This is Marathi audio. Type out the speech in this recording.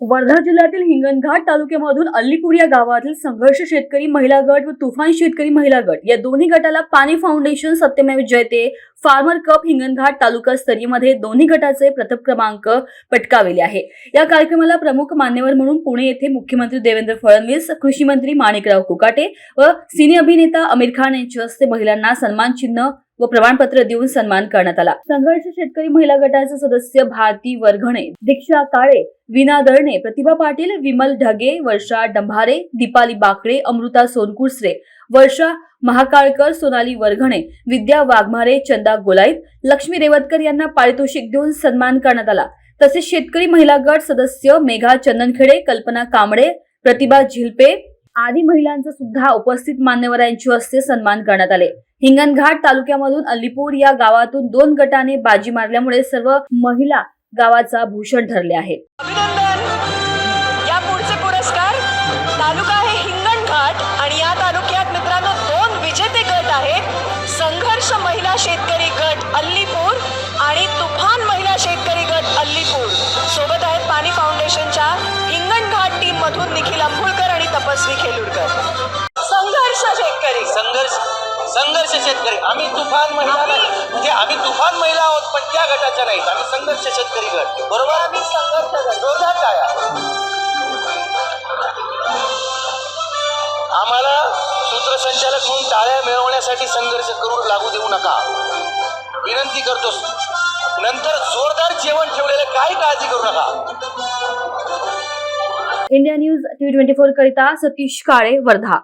वर्धा जिल्ह्यातील हिंगणघाट तालुक्यामधून अल्लीपूर या गावातील संघर्ष शेतकरी महिला गट व तुफान शेतकरी महिला गट या दोन्ही गटाला Paani foundation Satyamev Jayate farmer cup Hinganghat taluka स्तरीयमध्ये दोन्ही गटाचे प्रथम क्रमांक पटकाविले आहे. या कार्यक्रमाला प्रमुख मान्यवर म्हणून पुणे येथे मुख्यमंत्री देवेंद्र फडणवीस कृषी मंत्री माणिकराव कुकाटे व सिने अभिनेता आमिर खान यांच्या हस्ते महिलांना सन्मान चिन्ह व प्रमाणपत्र देऊन सन्मान करण्यात आला. संघर्ष शेतकरी महिला गटाचे सदस्य भारती वरघणे दीक्षा काळे विना दळणे प्रतिभा पाटील विमल ढगे वर्षा डंभारे दीपाली बाकळे अमृता सोनकुसरे वर्षा महाकाळकर सोनाली वरघणे विद्या वाघमारे चंदा गोलाईत लक्ष्मी रेवतकर यांना पारितोषिक देऊन सन्मान करण्यात आला. तसेच शेतकरी महिला गट सदस्य मेघा चंदनखेडे कल्पना कांबळे प्रतिभा झिलपे आदी महिलांचा सुद्धा उपस्थित मान्यवरांच्या हस्ते सन्मान करण्यात आले. हिंगणघाट तालुक्यामधून अलीपूर या गावातून दोन गटाने बाजी मारल्यामुळे सर्व महिला गावाचा भूषण ठरले आहेत या पुढचे पुरस्कार तालुका आहे हिंगणघाट आणि या तालुक्यात मित्रांनो दोन विजेते गट आहेत. संघर्ष महिला शेतकरी गट अल्लीपूर आणि तुफान महिला शेतकरी गट अल्लीपूर. सोबत आहेत पाणी फाउंडेशनच्या हिंगणघाट टीम मधून निखिल अंबुळकर आणि तपस्वी खेलुरकर संघर्ष शेतकरी. आम्ही तुफान महिला नाही. म्हणजे आम्ही तुफान महिला आहोत पण त्या गटाच्या नाहीत. आम्ही संघर्ष शेतकरी गट. बरोबर? आम्ही संघर्ष टाळ्या. आम्हाला सूत्रसंचालक म्हणून टाळ्या मिळवण्यासाठी संघर्ष करू लागू देऊ नका. विनंती करतो. नंतर जोरदार जेवण ठेवलेलं काही काळजी करू नका. India news T twenty four करिता सतीश काळे वर्धा.